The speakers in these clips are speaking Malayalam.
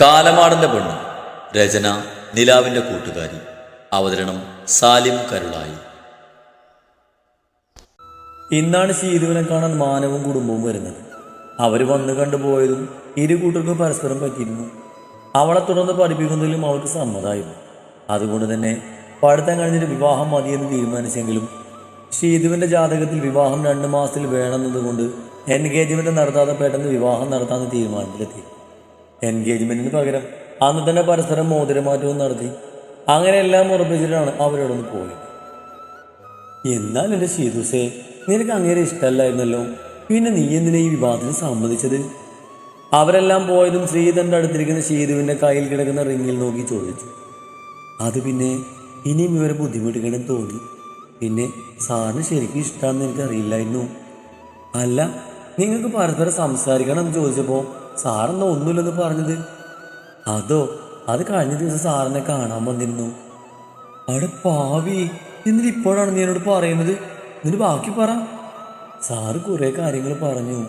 കാലമാടന്റെ പെണ്ണ്. രചന നിലാവിന്റെ കൂട്ടുകാരി. അവതരണം സാലിം കരുളായി. ഇന്നാണ് ശീതുവിനെ കാണാൻ മാനവും കുടുംബവും വരുന്നത്. അവർ വന്നു കണ്ടുപോയതും ഇരു കൂട്ടർക്കും പരസ്പരം പറ്റിയിരുന്നു. അവളെ തുടർന്ന് പഠിപ്പിക്കുന്നതിലും അവർക്ക് സമ്മതമായിരുന്നു അതുകൊണ്ട് തന്നെ പഠിത്തം കഴിഞ്ഞിട്ട് വിവാഹം മതിയെന്ന് തീരുമാനിച്ചെങ്കിലും ഷീതുവിന്റെ ജാതകത്തിൽ വിവാഹം രണ്ട് മാസത്തിൽ വേണമെന്നതുകൊണ്ട് എൻഗേജ്മെന്റ് നടത്താതെ പെട്ടെന്ന് വിവാഹം നടത്താമെന്ന് തീരുമാനത്തിലെത്തി. എൻഗേജ്മെന്റിന് പകരം അന്ന് തന്നെ പരസ്പരം മോതിരമാറ്റവും നടത്തി അങ്ങനെ എല്ലാം ഉറപ്പിച്ചിട്ടാണ് അവരോടൊന്ന് പോയത്. എന്നാൽ എന്റെ ശീതുസേ നിനക്ക് അങ്ങേരെ ഇഷ്ടമല്ലായിരുന്നല്ലോ. പിന്നെ നീ എന്തിനാ ഈ വിവാഹത്തിന് സമ്മതിച്ചത്? അവരെല്ലാം പോയതും ശ്രീധന്റെ അടുത്തിരിക്കുന്ന ശീതുവിന്റെ കയ്യിൽ കിടക്കുന്ന റിങ്ങിൽ നോക്കി ചോദിച്ചു. അത് പിന്നെ ഇനിയും ഇവരെ ബുദ്ധിമുട്ടിക്കണം തോന്നി. പിന്നെ സാറിന് ശരിക്കും ഇഷ്ടമാണെന്ന് എനിക്കറിയില്ലായിരുന്നു. അല്ല നിങ്ങൾക്ക് പരസ്പരം സംസാരിക്കണം എന്ന് ചോദിച്ചപ്പോൾ സാറെന്നാ ഒന്നുമില്ലെന്ന് പറഞ്ഞത്? അതോ അത് കഴിഞ്ഞ ദിവസം സാറിനെ കാണാൻ വന്നിരുന്നു. അവിടെ പാവി എന്നിട്ട് ഇപ്പോഴാണ് നീ എന്നോട് പറയുന്നത്? എന്നിട്ട് ബാക്കി പറ. സാറ് കുറേ കാര്യങ്ങൾ പറഞ്ഞു.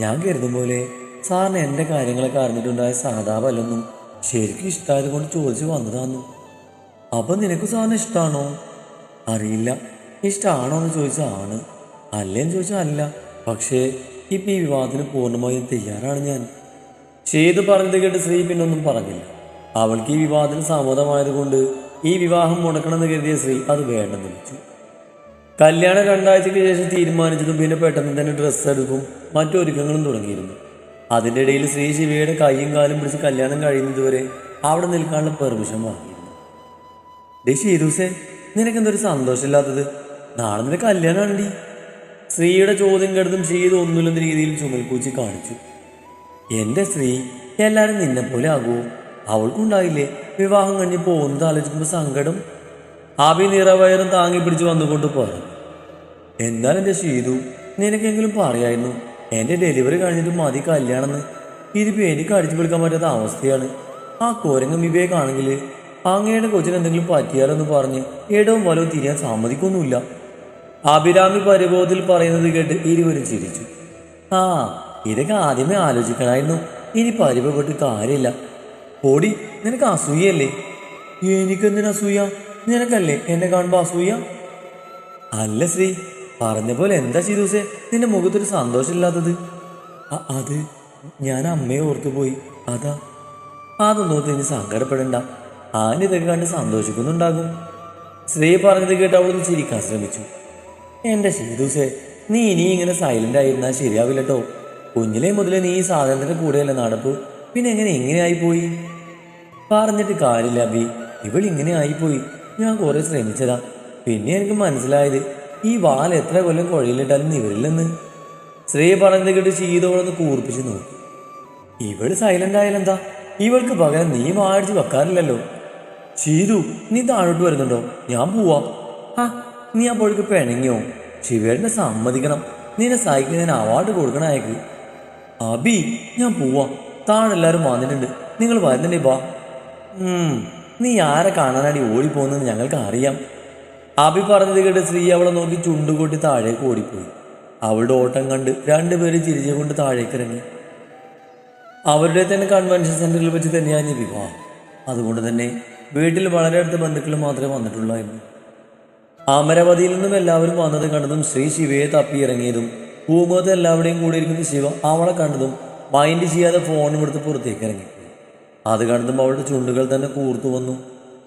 ഞാൻ കരുതും പോലെ സാറിന് എന്റെ കാര്യങ്ങളൊക്കെ അറിഞ്ഞിട്ടുണ്ടായ സാധാവല്ലെന്നും ശരിക്കും ഇഷ്ടമായത് കൊണ്ട് ചോദിച്ചു വന്നതാന്നു. അപ്പൊ നിനക്ക് സാറിന് ഇഷ്ടമാണോ അറിയില്ല. ഇഷ്ടമാണോ എന്ന് ചോദിച്ചാൽ ആണ്. അല്ലേന്ന് ചോദിച്ചാൽ അല്ല. പക്ഷേ ഇപ്പൊ ഈ വിവാഹത്തിന് പൂർണമായും തയ്യാറാണ് ഞാൻ. ചെയ്തു പറഞ്ഞത് കേട്ട് സ്ത്രീ പിന്നൊന്നും പറഞ്ഞില്ല. അവൾക്ക് ഈ വിവാഹത്തിന് സമ്മതമായതുകൊണ്ട് ഈ വിവാഹം മുടക്കണമെന്ന് കരുതിയ സ്ത്രീ അത് വേണ്ടെന്ന് വെച്ചു കല്യാണം രണ്ടാഴ്ചയ്ക്ക് ശേഷം തീരുമാനിച്ചതും പിന്നെ പെട്ടെന്ന് തന്നെ ഡ്രസ്സ് എടുക്കും മറ്റൊരുക്കങ്ങളും തുടങ്ങിയിരുന്നു. അതിന്റെ ഇടയിൽ ശ്രീ ശിവയുടെ കൈയും കാലും പിടിച്ച് കല്യാണം കഴിയുന്നതുവരെ അവിടെ നിൽക്കാനുള്ള പെർമിഷൻ വാങ്ങിയിരുന്നു. ഡേ ഷീദൂസേ നിനക്കെന്തൊരു സന്തോഷമില്ലാത്തത്? നാളെ നിന്റെ കല്യാണമാണ്ടി. ശ്രീയുടെ ചോദ്യം കേട്ടതും ഷീത് ഒന്നുമില്ലെന്ന രീതിയിൽ ചുമൽപ്പൂച്ചി കാണിച്ചു. എന്റെ സ്ത്രീ എല്ലാരും നിന്നെ പോലെ ആകൂ. അവൾക്കുണ്ടായില്ലേ വിവാഹം കഴിഞ്ഞ് പോകുന്നത് ആലോചിക്കുമ്പോ സങ്കടം. ആബി നിറവയറും താങ്ങി പിടിച്ച് വന്നുകൊണ്ട് പറഞ്ഞു എന്നാൽ എന്റെ ഷീതു നിനക്കെങ്കിലും പറയായിരുന്നു എന്റെ ഡെലിവറി കഴിഞ്ഞിട്ട് മതി കല്യാണമെന്ന് ഇതിപ്പോ എനിക്ക് അടിച്ചു പിടിക്കാൻ പറ്റാത്ത അവസ്ഥയാണ്. ആ കോരങ്ങം വിവേകാണെങ്കിൽ അങ്ങയുടെ കൊച്ചിന് എന്തെങ്കിലും പറ്റിയാലോ എന്ന് പറഞ്ഞ് ഇടവും വലവും തിരിയാൻ സമ്മതിക്കൊന്നുമില്ല. അഭിരാമി പരിഭവത്തിൽ പറയുന്നത് കേട്ട് ഇരുവരും ചിരിച്ചു. ആ ഇതൊക്കെ ആദ്യമേ ആലോചിക്കണമായിരുന്നു. ഇനി പരിഭവപ്പെട്ട് കാര്യമില്ല. ഓടി നിനക്ക് അസൂയല്ലേ എനിക്കെന്തിനു അസൂയ? നിനക്കല്ലേ എന്നെ കാണുമ്പോ അസൂയ? അല്ല ശ്രീ പറഞ്ഞ പോലെ എന്താ ചെയ്തൂസേ നിന്റെ മുഖത്തൊരു സന്തോഷമില്ലാത്തത്. അത് ഞാൻ അമ്മയെ ഓർത്തുപോയി. അതാ. അതൊന്നും ഓർത്ത് ഇനി സങ്കടപ്പെടണ്ട. ആന ഇതൊക്കെ കണ്ട് സന്തോഷിക്കുന്നുണ്ടാകും. ശ്രീ പറഞ്ഞത് കേട്ട് അവളൊന്ന് ചിരിക്കാൻ ശ്രമിച്ചു. എന്റെ ശീതൂസേ നീ ഇനി ഇങ്ങനെ സൈലന്റ് ആയിരുന്നാൽ ശരിയാവില്ല കേട്ടോ കുഞ്ഞിലെ മുതലേ നീ ഈ സാധനത്തിന്റെ കൂടെയല്ല നടപ്പ്? പിന്നെ എങ്ങനെ ഇങ്ങനെ പോയി പറഞ്ഞിട്ട് കാര്യമില്ല അബി ഇവൾ ആയിപ്പോയി. ഞാൻ കുറെ ശ്രമിച്ചതാ. പിന്നെ എനിക്ക് മനസ്സിലായത് ഈ വാൽ എത്ര കൊല്ലം കുഴയിലിട്ടാലും ഇവരില്ലെന്ന് ശ്രീ പറഞ്ഞത് കേട്ട് ശീതോളൊന്ന് കൂർപ്പിച്ച് നോക്കി. ഇവൾ സൈലന്റ് ആയാലെന്താ ഇവൾക്ക് പകരം നീ വാടിച്ച് വെക്കാറില്ലല്ലോ. ശീതു നീ താഴോട്ട് വരുന്നുണ്ടോ? ഞാൻ പോവാ. ആ നീ അപ്പോഴേക്ക് പിണങ്ങിയോ? ശിവേടിനെ സമ്മതിക്കണം. നിന്നെ സഹിക്കുന്നതിന് അവാർഡ് കൊടുക്കണം അയക്ക് അബി ഞാൻ പോവാ. താഴെ എല്ലാവരും വന്നിട്ടുണ്ട്. നിങ്ങൾ വരുന്നുണ്ടേ ബാ. നീ ആരെ കാണാനാടി ഓടിപ്പോകുന്നെന്ന് ഞങ്ങൾക്ക് അറിയാം. അബി പറഞ്ഞത് കേട്ട് ശ്രീ അവളെ നോക്കി ചുണ്ടുകൂട്ടി താഴേക്ക് ഓടിപ്പോയി. അവളുടെ ഓട്ടം കണ്ട് രണ്ടുപേരും ചിരിച്ചുകൊണ്ട് താഴേക്ക് ഇറങ്ങി. അവരുടെ തന്നെ കൺവെൻഷൻ സെന്ററിൽ വെച്ച് തന്നെയാണ് വിവാഹം. അതുകൊണ്ട് തന്നെ വീട്ടിൽ വളരെ അടുത്ത ബന്ധുക്കൾ മാത്രമേ വന്നിട്ടുള്ളായിരുന്നു. അമരവതിയിൽ നിന്നും എല്ലാവരും വന്നത് കണ്ടതും ശ്രീ ശിവയെ തപ്പിയിറങ്ങിയതും പൂമുഖത്ത് എല്ലാവരുടെയും കൂടി ഇരിക്കുന്ന ശിവ അവളെ കണ്ടതും മൈൻഡ് ചെയ്യാതെ ഫോണും എടുത്ത് പുറത്തേക്ക് ഇറങ്ങി. അത് കണ്ടതും അവളുടെ ചുണ്ടുകൾ തന്നെ കൂർത്തു വന്നു.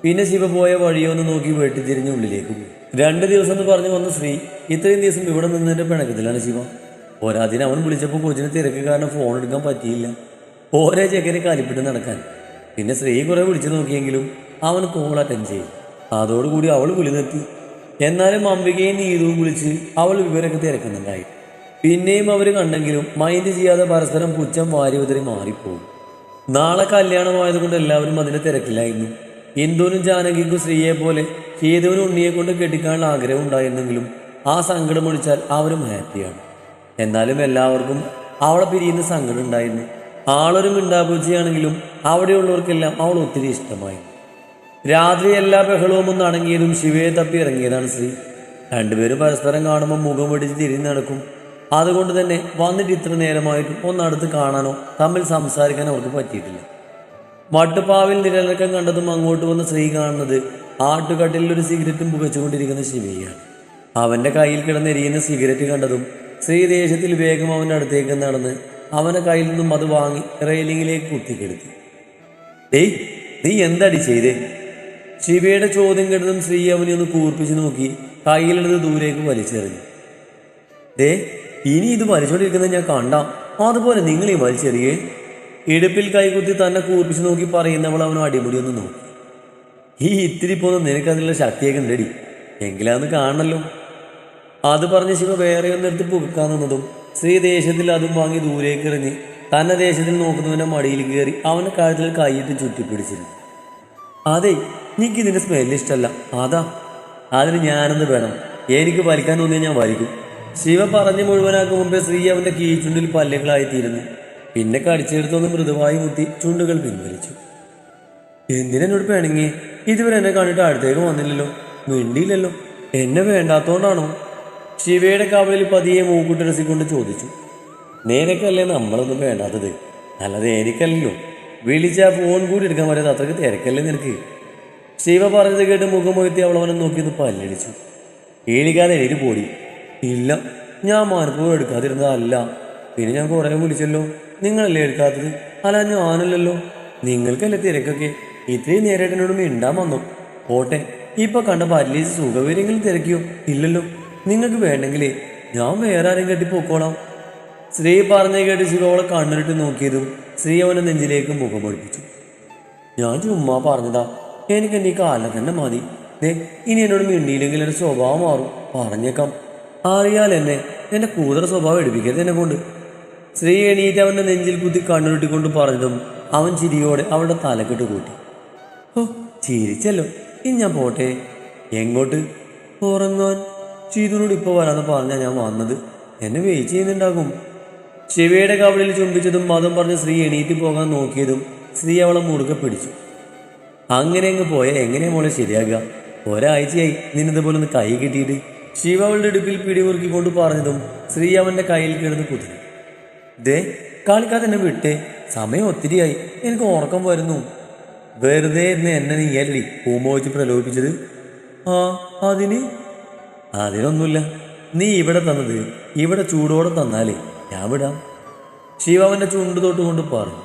പിന്നെ ശിവ പോയ വഴിയൊന്ന് നോക്കി വെട്ടിത്തിരിഞ്ഞ് ഉള്ളിലേക്ക് പോയി. രണ്ട് ദിവസം എന്ന് പറഞ്ഞു വന്ന ശ്രീ ഇത്രയും ദിവസം ഇവിടെ നിന്നതിന്റെ പിണക്കത്തിലാണ് ശിവ. പോരാതിന് അവൻ വിളിച്ചപ്പോൾ കൊച്ചിന് തിരക്ക് കാരണം ഫോൺ എടുക്കാൻ പറ്റിയില്ല. ഓരോ ചെക്കനെ കാലിപ്പിട്ട് നടക്കാൻ. പിന്നെ സ്ത്രീ കുറെ വിളിച്ചു നോക്കിയെങ്കിലും അവൻ കോൾ അറ്റൻഡ് ചെയ്യും അതോടുകൂടി അവൾ വിളി നിർത്തി. എന്നാലും അംബികയും നീതുവും വിളിച്ച് അവൾ വിവരമൊക്കെ തിരക്കുന്നുണ്ടായി. പിന്നെയും അവർ കണ്ടെങ്കിലും മൈൻഡ് ചെയ്യാതെ പരസ്പരം പുച്ഛം വാരി ഉതറി മാറിപ്പോകും നാളെ കല്യാണമായതുകൊണ്ട് എല്ലാവരും അതിന്റെ തിരക്കിലായിരുന്നു. ഇന്ദുവിനും ജാനകിക്കും സ്ത്രീയെ പോലെ ഹേതുവിനും ഉണ്ണിയെ കൊണ്ട് കെട്ടിക്കാനുള്ള ആഗ്രഹം ഉണ്ടായിരുന്നെങ്കിലും ആ സങ്കടം ഒഴിച്ചാൽ അവരും ഹാപ്പിയാണ്. എന്നാലും എല്ലാവർക്കും അവളെ പിരിയുന്ന സങ്കടം ഉണ്ടായിരുന്നു. ആളൊരു മിണ്ടാപൂച്ചയാണെങ്കിലും അവിടെയുള്ളവർക്കെല്ലാം അവൾ ഒത്തിരി ഇഷ്ടമായി. രാത്രി എല്ലാ ബഹളവും ഒന്ന് അടങ്ങിയതും ശിവയെ തപ്പി ഇറങ്ങിയതാണ് ശ്രീ. രണ്ടുപേരും പരസ്പരം കാണുമ്പോൾ മുഖം പിടിച്ച് തിരിഞ്ഞു നടക്കും. അതുകൊണ്ട് തന്നെ വന്നിട്ട് ഇത്ര നേരമായിട്ടും ഒന്നടുത്ത് കാണാനോ തമ്മിൽ സംസാരിക്കാനോ അവർക്ക് പറ്റിയിട്ടില്ല. മട്ടുപ്പാവിൽ നിരലക്കം കണ്ടതും അങ്ങോട്ട് വന്ന സ്ത്രീ കാണുന്നത് ആട്ടുകട്ടിലിൽ ഒരു സിഗരറ്റും പുകച്ചുകൊണ്ടിരിക്കുന്ന ശിവയാണ്. അവന്റെ കയ്യിൽ കിടന്നെരിയുന്ന സിഗരറ്റ് കണ്ടതും സ്ത്രീ ദേഷ്യത്തിൽ വേഗം അവന്റെ അടുത്തേക്ക് നടന്ന് അവന്റെ കയ്യിൽ നിന്നും അത് വാങ്ങി റെയിലിങ്ങിലേക്ക് കുത്തിക്കെടുത്തി. ഏയ് നീ എന്താടി ചെയ്തേ? ശിവയുടെ ചോദ്യം കേട്ടതും സ്ത്രീ അവനെ ഒന്ന് കൂർപ്പിച്ച് നോക്കി കയ്യിലെടുത്ത് ദൂരേക്ക് വലിച്ചെറിഞ്ഞു. ദേ ഇനി ഇത് വലിച്ചോണ്ടിരിക്കുന്നത് ഞാൻ കണ്ടാം. അതുപോലെ നിങ്ങൾ ഈ വലിച്ചെറിയേ. ഇടുപ്പിൽ കൈകുത്തി തന്നെ കൂർപ്പിച്ച് നോക്കി പറയുന്നവൾ അവനോ അടിമുടി ഒന്ന് നോക്കി. ഈ ഇത്തിരി പോന്ന നിനക്ക് അതിനുള്ള ശക്തിയൊക്കെ ഉണ്ടടി. എങ്കിലാന്ന് കാണണല്ലോ. അത് പറഞ്ഞ് ശിവ വേറെ ഒന്നെടുത്ത് പുകക്കാൻ നിന്നതും ശ്രീ ദേഷ്യത്തിൽ അതും വാങ്ങി ദൂരേക്ക് എറിഞ്ഞ് തന്നെ ദേശത്തിൽ നോക്കുന്നവന്റെ മടിയിൽ കയറി അവന്റെ കാര്യത്തിൽ കൈയിട്ട് ചുറ്റിപ്പിടിച്ചിരുന്നു. അതെ എനിക്ക് ഇതിന്റെ സ്മെല്ല് ഇഷ്ടമല്ല അതാ. അതിന് ഞാനെന്ന് വേണം. എനിക്ക് വലിക്കാൻ തോന്നിയാൽ ഞാൻ വലിക്കും. ശിവ പറഞ്ഞു മുഴുവനാക്കും മുമ്പേ ശ്രീ അവന്റെ പല്ലുകളായി തീരുന്നു പിന്നെ കടിച്ചെടുത്തൊന്ന് മൃദുവായി മുത്തി ചുണ്ടുകൾ പിൻവലിച്ചു. എന്തിനെന്നോട് പിണങ്ങി? ഇതുവരെ എന്നെ കണ്ടിട്ട് അടുത്തേക്ക് വന്നില്ലല്ലോ. മിണ്ടിയില്ലല്ലോ. എന്നെ വേണ്ടാത്തോണ്ടാണോ? ശിവയുടെ കവളിൽ പതിയെ മൂക്കുട്ടിരസിക്കൊണ്ട് ചോദിച്ചു. നേരക്കല്ലേ നമ്മളൊന്നും വേണ്ടാത്തത്? അല്ലാതെ എനിക്കല്ലല്ലോ. വിളിച്ചാ ഫോൺ കൂടി എടുക്കാൻ പറ്റാത്ത അത്രയ്ക്ക് തിരക്കല്ലേ നിനക്ക്? ശിവ പറഞ്ഞത് കേട്ട് മുഖം മുഖത്തി അവളവനെ നോക്കിയത് പല്ലടിച്ചു. ഏളിക്കാതെ എഴുതി പോടി. ഇല്ല. ഞാൻ മനപ്പൂർവം എടുക്കാതിരുന്നതല്ല. പിന്നെ ഞാൻ കുറേ വിളിച്ചല്ലോ. നിങ്ങളല്ലേ എടുക്കാത്തത്? അല്ല ഞാനല്ലല്ലോ. നിങ്ങൾക്കല്ലേ തിരക്കൊക്കെ? ഇത്രയും നേരമായിട്ട് എന്നോട് മിണ്ടാൻ വന്നു. പോട്ടെ ഇപ്പൊ കണ്ട പല്ലേസ് സുഖവരെങ്കിലും തിരക്കിയോ? ഇല്ലല്ലോ. നിങ്ങൾക്ക് വേണ്ടെങ്കിലേ ഞാൻ വേറെ ആരെയും കെട്ടി പോക്കോളാം. സ്ത്രീ പറഞ്ഞ കേട്ട് ശിവ അവളെ കണ്ണിട്ട് നോക്കിയതും സ്ത്രീ അവനെ നെഞ്ചിലേക്ക് മുഖം പഠിപ്പിച്ചു ഞാൻ ചുമ്മാ പറഞ്ഞതാ എനിക്ക് എന്റെ ഈ കാലം തന്നെ മതി. ഇനി എന്നോട് മിണ്ടിയില്ലെങ്കിൽ ഒരു സ്വഭാവം മാറും. പറഞ്ഞേക്കാം. അറിയാൽ എന്നെ. എന്റെ കൂതറ സ്വഭാവം എടുപ്പിക്കരുത് എന്നെ കൊണ്ട്. സ്ത്രീ എണീറ്റ് അവന്റെ നെഞ്ചിൽ കുത്തി കണ്ണുരുട്ടിക്കൊണ്ട് പറഞ്ഞതും അവൻ ചിരിയോടെ അവളുടെ തലക്കെട്ട് കൂട്ടി. ഓ ചിരിച്ചല്ലോ. ഇനി ഞാൻ പോട്ടെ. എങ്ങോട്ട്? ഉറങ്ങാൻ. ചീതുനോട് ഇപ്പൊ വരാന്ന് പറഞ്ഞാ ഞാൻ വന്നത്. എന്നെ വെയിറ്റ് ചെയ്യുന്നുണ്ടാകും. ചെവിയുടെ കവളിൽ ചുംബിച്ചതും മതം പറഞ്ഞ് സ്ത്രീ എണീറ്റ് പോകാൻ നോക്കിയതും സ്ത്രീ അവളെ മുറുകെ പിടിച്ചു. അങ്ങനെ അങ്ങ് പോയാൽ എങ്ങനെയാ മോളെ ശരിയാകുക ഒരാഴ്ചയായി നിന്നതുപോലെ ഒന്ന് കൈ കിട്ടിയിട്ട് ശിവ അവളുടെ ഇടുപ്പിൽ പിടിമുറുക്കിക്കൊണ്ട് പറഞ്ഞതും ശ്രീ അവന്റെ കയ്യിൽ കിടന്ന് കുതിരി ദേ കാണിക്കാതെ എന്നെ വിട്ടേ. സമയം ഒത്തിരിയായി. എനിക്ക് ഉറക്കം വരുന്നു. വെറുതെ ഇന്ന് എന്നെ നീ അല്ലി വെച്ച് പ്രലോഭിപ്പിച്ചത്? ആ അതിന്? അതിനൊന്നുമില്ല. നീ ഇവിടെ തന്നത് ഇവിടെ ചൂടോടെ തന്നാലേ ഞാൻ വിടാം. ശിവ അവന്റെ ചുണ്ട് തൊട്ടുകൊണ്ട് പറഞ്ഞു.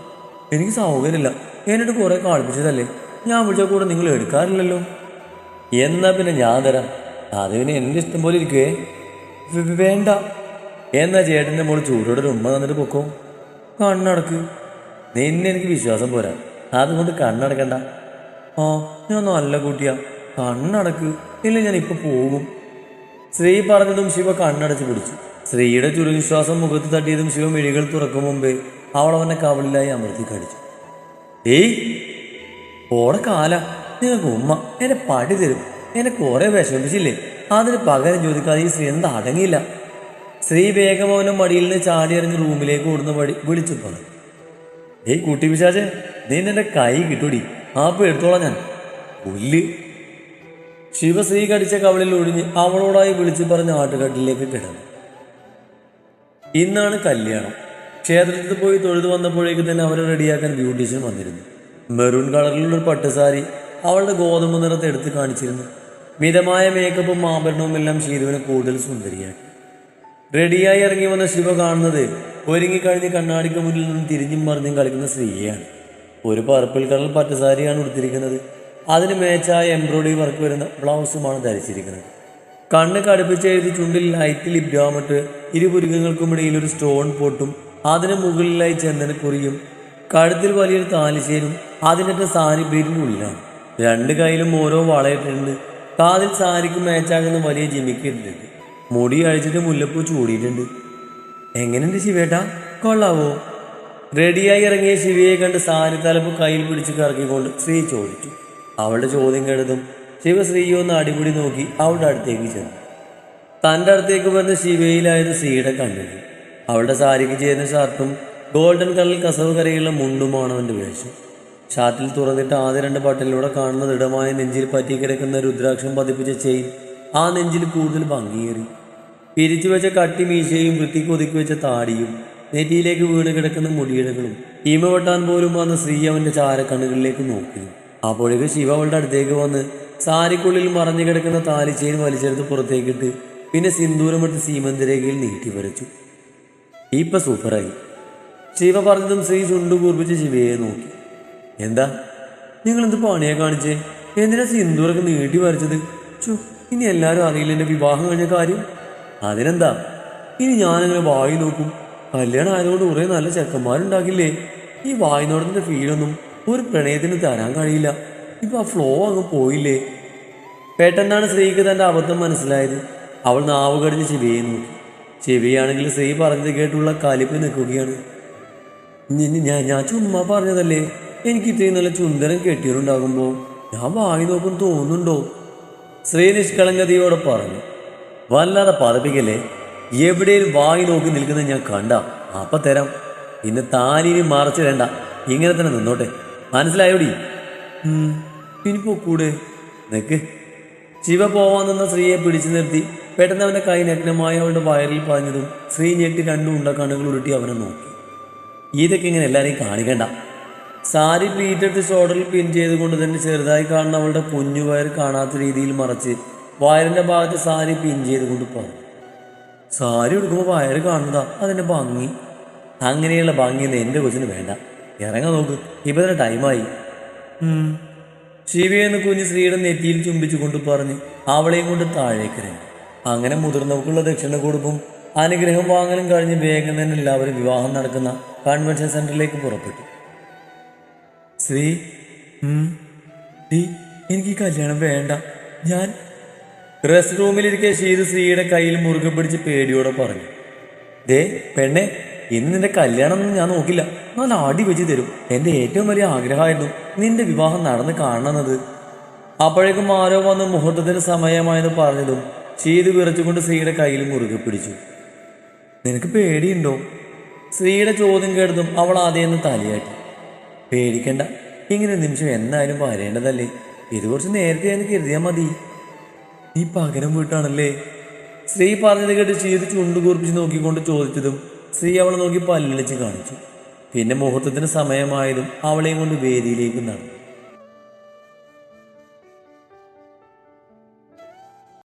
എനിക്ക് സൗകര്യമില്ല. എന്നിട്ട് കുറെ കളിപ്പിച്ചതല്ലേ ഞാൻ വിളിച്ച കൂടെ നിങ്ങൾ എടുക്കാറില്ലല്ലോ. എന്നാ പിന്നെ ഞാൻ തരാം. അത് പിന്നെ എന്റെ ഇഷ്ടം പോലെ ഇരിക്കുവേ വേണ്ട. എന്നാ ചേട്ടന്റെ മോൾ ചൂടോടെ ഉമ്മ തന്നിട്ട് പൊക്കോ? കണ്ണടക്ക്. നിന്നെ എനിക്ക് വിശ്വാസം പോരാ. അതുകൊണ്ട് കണ്ണടക്കണ്ട. ആ ഞാൻ നല്ല കുട്ടിയാ. കണ്ണടക്ക്. ഇല്ല ഞാൻ ഇപ്പൊ പോകും. സ്ത്രീ പറഞ്ഞതും ശിവ കണ്ണടച്ച് പിടിച്ചു. സ്ത്രീയുടെ ചുരുവിശ്വാസം മുഖത്ത് തട്ടിയതും ശിവ മിഴികൾ തുറക്കും മുമ്പേ അവൾ അവനെ കവളിലായി അമർത്തി കടിച്ചു. ഏയ് ഓടെ കാല. നിങ്ങൾക്ക് ഉമ്മ എന്നെ പടി തരും. എന്നെ കുറെ വിഷമിപ്പിച്ചില്ലേ? അതിന് പകരം ചോദിക്കാതെ ഈ എന്താ അടങ്ങിയില്ല. സ്ത്രീ വേഗം അവനെ മടിയിൽ നിന്ന് ചാടി എറിഞ്ഞ് റൂമിലേക്ക് ഓടുന്ന വഴി വിളിച്ചു പോകുന്നു ഏയ് കുട്ടി പിശാചെ നീ എന്റെ കൈ കിട്ടൂടി. ആപ്പ് എടുത്തോളാം ഞാൻ. പുല്ല്. ശിവശ്രീ കടിച്ച കവളിൽ ഒഴിഞ്ഞ് അവളോടായി വിളിച്ചു പറഞ്ഞ ആട്ടുകാട്ടിലേക്ക് കിടന്നു. ഇന്നാണ് കല്യാണം. ക്ഷേത്രത്തിൽ പോയി തൊഴുതു വന്നപ്പോഴേക്ക് തന്നെ അവരെ റെഡിയാക്കാൻ ബ്യൂട്ടീഷ്യൻ വന്നിരുന്നു. മെറൂൺ കളറിലുള്ള ഒരു പട്ടുസാരി അവളുടെ ഗോതമ്പ് നിറത്ത് എടുത്ത് കാണിച്ചിരുന്നു. മിതമായ മേക്കപ്പും ആഭരണവും എല്ലാം ശീലുവിനെ കൂടുതൽ സുന്ദരിയാക്കി റെഡിയായി ഇറങ്ങി വന്ന ശിവ കാണുന്നത് ഒരുങ്ങിക്കഴിഞ്ഞ് കണ്ണാടിക്ക് മുന്നിൽ നിന്ന് തിരിഞ്ഞും മറിഞ്ഞും കളിക്കുന്ന സ്ത്രീയാണ്. ഒരു പർപ്പിൾ കളർ പട്ടുസാരിയാണ് ഉടുത്തിരിക്കുന്നത്. അതിന് മേച്ചായ എംബ്രോയിഡറി വർക്ക് വരുന്ന ബ്ലൗസുമാണ് ധരിച്ചിരിക്കുന്നത്. കണ്ണ് കടുപ്പിച്ച് എഴുതി ചുണ്ടിൽ ലൈറ്റ് ഇബ്രാമിട്ട് ഇരുപുരുകങ്ങൾക്കും ഇടയിൽ ഒരു സ്റ്റോൺ പൊട്ടും. അതിന് മുകളിലായി ചന്ദനക്കുറിയും കഴുത്തിൽ വലിയൊരു താലിശേരും അതിനൊക്കെ സാരി ഉള്ളിലാണ് രണ്ട് കയ്യിലും ഓരോ വളയിട്ടിട്ടുണ്ട് കാതിൽ സാരിക്ക് മാച്ചാകുന്ന വലിയ ജിമിക്ക് ഇട്ടിട്ടുണ്ട് മുടി അഴിച്ചിട്ട് മുല്ലപ്പൂ ചൂടിയിട്ടുണ്ട്. എങ്ങനെയുണ്ട് ശിവേട്ടാ? കൊള്ളാവോ? റെഡിയായി ഇറങ്ങിയ ശിവയെ കണ്ട് സാരി തലപ്പ് കയ്യിൽ പിടിച്ച് കറക്കിക്കൊണ്ട് ശ്രീ ചോദിച്ചു. അവളുടെ ചോദ്യം കേട്ടതും ശിവ ശ്രീയെ ഒന്ന് അടിപൊളി നോക്കി അവളുടെ അടുത്തേക്ക് ചെന്നു. തന്റെ അടുത്തേക്ക് വന്ന ശിവയിലായിരുന്നു ശ്രീയുടെ കണ്ണിന് അവളുടെ സാരിക്ക് ചേരുന്ന ഷർട്ടും ഗോൾഡൻ കളറിൽ കസവ് കരയുള്ള മുണ്ടുമാണ് അവന്റെ വേഷം. ഷാർട്ടിൽ തുറന്നിട്ട് ആദ്യ രണ്ട് ബട്ടണിലൂടെ കാണുന്ന ദൃഢമായ നെഞ്ചിൽ പറ്റിക്കിടക്കുന്ന രുദ്രാക്ഷം പതിപ്പിച്ച ചെയിൻ ആ നെഞ്ചിൽ കൂടുതൽ ഭംഗിയേറി. പിരിച്ചു വെച്ച കട്ടി മീശയും വൃത്തിക്ക് ഒതുക്കി വെച്ച താടിയും നെറ്റിയിലേക്ക് വീണ് കിടക്കുന്ന മുടിയിഴകളും ഈമ വെട്ടാൻ പോലും വന്ന സ്ത്രീ അവന്റെ ചാരക്കണ്ണുകളിലേക്ക് നോക്കി. അപ്പോഴേക്ക് ശിവ അവളുടെ അടുത്തേക്ക് വന്ന് സാരിക്കുള്ളിൽ മറഞ്ഞു കിടക്കുന്ന താലിച്ചേരി വലിച്ചെടുത്ത് പുറത്തേക്കിട്ട് പിന്നെ സിന്ദൂരമെടുത്ത് സീമന്തരേഖയിൽ നീട്ടി വരച്ചു. ഇപ്പം സൂപ്പറായി. ശിവ പറഞ്ഞതും സ്ത്രീ ചുണ്ടു കൂർപ്പിച്ച് ശിവയെ നോക്കി. എന്താ? നിങ്ങൾ എന്ത് പണിയാ കാണിച്ചേ? എന്തിനാ സിന്ദൂറൊക്കെ നീട്ടി വരച്ചത്? ചു ഇനി എല്ലാവരും അറിയില്ല എന്റെ വിവാഹം കഴിഞ്ഞ കാര്യം. അതിനെന്താ? ഇനി ഞാനങ്ങനെ വായി നോക്കും. കല്യാണം ആയതുകൊണ്ട് കുറെ നല്ല ചെക്കന്മാരുണ്ടാക്കില്ലേ ഈ വായി നോടത്തിന്റെ ഫീലൊന്നും ഒരു പ്രണയത്തിന് തരാൻ കഴിയില്ല. ഇപ്പൊ ആ ഫ്ലോ അങ്ങ് പോയില്ലേ? പെട്ടെന്നാണ് സ്ത്രീക്ക് തന്റെ അബദ്ധം മനസ്സിലായത്. അവൾ നാവ് കടിഞ്ഞ് ചെവിയെ നോക്കി. ചെവിയാണെങ്കിൽ സ്ത്രീ പറഞ്ഞത് കേട്ടുള്ള കലിപ്പ് നിൽക്കുകയാണ്. ഞാൻ ഞാൻ ചുമ്മാ പറഞ്ഞതല്ലേ? എനിക്ക് ഇത്രയും നല്ല ചുന്ദരം കെട്ടിയിട്ടുണ്ടാകുമ്പോ ഞാൻ വായി നോക്കും തോന്നുന്നുണ്ടോ? ശ്രീ നിഷ്കളങ്കതയോടെ പറഞ്ഞു വല്ലാതെ പതപ്പിക്കല്ലേ? എവിടെയും വായി നോക്കി നിൽക്കുന്നത് ഞാൻ കണ്ട അപ്പൊ തരാം. താലിനി മറച്ചു വേണ്ട ഇങ്ങനെ തന്നെ നിന്നോട്ടെ. മനസ്സിലായോടി? ഇനി പൊക്കൂടെ. നിക്ക്. ശിവ പോവാൻ നിന്ന സ്ത്രീയെ പിടിച്ചു നിർത്തി പെട്ടെന്ന് അവന്റെ കൈ നഗ്നമായ അവളുടെ വയറിൽ പാഞ്ഞതും സ്ത്രീ ഞെട്ടി രണ്ടു ഉണ്ട കണ്ണുകൾ ഉരുട്ടി അവനെ നോക്കി. ഇതൊക്കെ ഇങ്ങനെ എല്ലാരെയും കാണിക്കണ്ട. സാരി പ്ലീറ്റെടുത്ത് ഷോൾഡറിൽ പിൻ ചെയ്തുകൊണ്ട് തന്നെ ചെറുതായി കാണുന്ന അവളുടെ കുഞ്ഞു വയർ കാണാത്ത രീതിയിൽ മറച്ച് വയറിന്റെ ഭാഗത്ത് സാരി പിൻ ചെയ്തുകൊണ്ട് പറഞ്ഞു. സാരി എടുക്കുമ്പോൾ വയറ് കാണുന്നതാ അതിന്റെ ഭംഗി. അങ്ങനെയുള്ള ഭംഗിയൊന്നും എന്റെ കൊച്ചിന് വേണ്ട. ഇറങ്ങാൻ നോക്ക് ഇപ്പൊ തന്നെ ടൈമായി ശിവ ശിവയെന്ന് കുഞ്ഞ് സ്ത്രീയുടെ നെറ്റിയിൽ ചുംബിച്ചുകൊണ്ട് പറഞ്ഞ് അവളെയും കൊണ്ട് താഴേക്കിറങ്ങി അങ്ങനെ മുതിർന്നവർക്കുള്ള ദക്ഷിണ കൊടുപ്പും അനുഗ്രഹം വാങ്ങലും കഴിഞ്ഞ് വേഗം തന്നെ എല്ലാവരും വിവാഹം നടക്കുന്ന കൺവെൻഷൻ സെന്ററിലേക്ക് പുറപ്പെട്ടു. ശ്രീ എനിക്ക് കല്യാണം വേണ്ട. ഞാൻ റെസ്റ്റ് റൂമിലിരിക്കെ ചെയ്ത് ശ്രീയുടെ കയ്യിൽ മുറുകെ പിടിച്ച് പേടിയോടെ പറഞ്ഞു. ദേ പെണ്ണെ ഇന്ന് നിന്റെ കല്യാണം ഞാൻ നോക്കില്ല. നല്ല അടി വെച്ച് തരും. എന്റെ ഏറ്റവും വലിയ ആഗ്രഹമായിരുന്നു നിന്റെ വിവാഹം നടന്ന് കാണുന്നത് അപ്പോഴേക്കും ആരോ വന്ന് മുഹൂർത്തത്തിന് സമയമായെന്ന് പറഞ്ഞതും ചെയ്ത് വിറച്ചുകൊണ്ട് ശ്രീയുടെ കയ്യിൽ മുറുകെ പിടിച്ചു. നിനക്ക് പേടിയുണ്ടോ? ശ്രീയുടെ ചോദ്യം കേട്ടതും അവൾ ആദ്യം തലയാട്ടി. പേടിക്കണ്ട. ഇങ്ങനെ നിമിഷം എന്നായാലും വരേണ്ടതല്ലേ? ഇത് കുറച്ച് നേരത്തെ എന്ന് കരുതിയാൽ മതി. നീ പകരം വീട്ടാണല്ലേ? സ്ത്രീ പറഞ്ഞത് കേട്ട് ചെയ്ത് ചുണ്ടുകൂർപ്പിച്ച് നോക്കിക്കൊണ്ട് ചോദിച്ചതും സ്ത്രീ അവളെ നോക്കി പല്ലിളിച്ച് കാണിച്ചു. പിന്നെ മുഹൂർത്തത്തിന് സമയമായതും അവളെയും കൊണ്ട് വേദിയിലേക്ക് നടന്നു.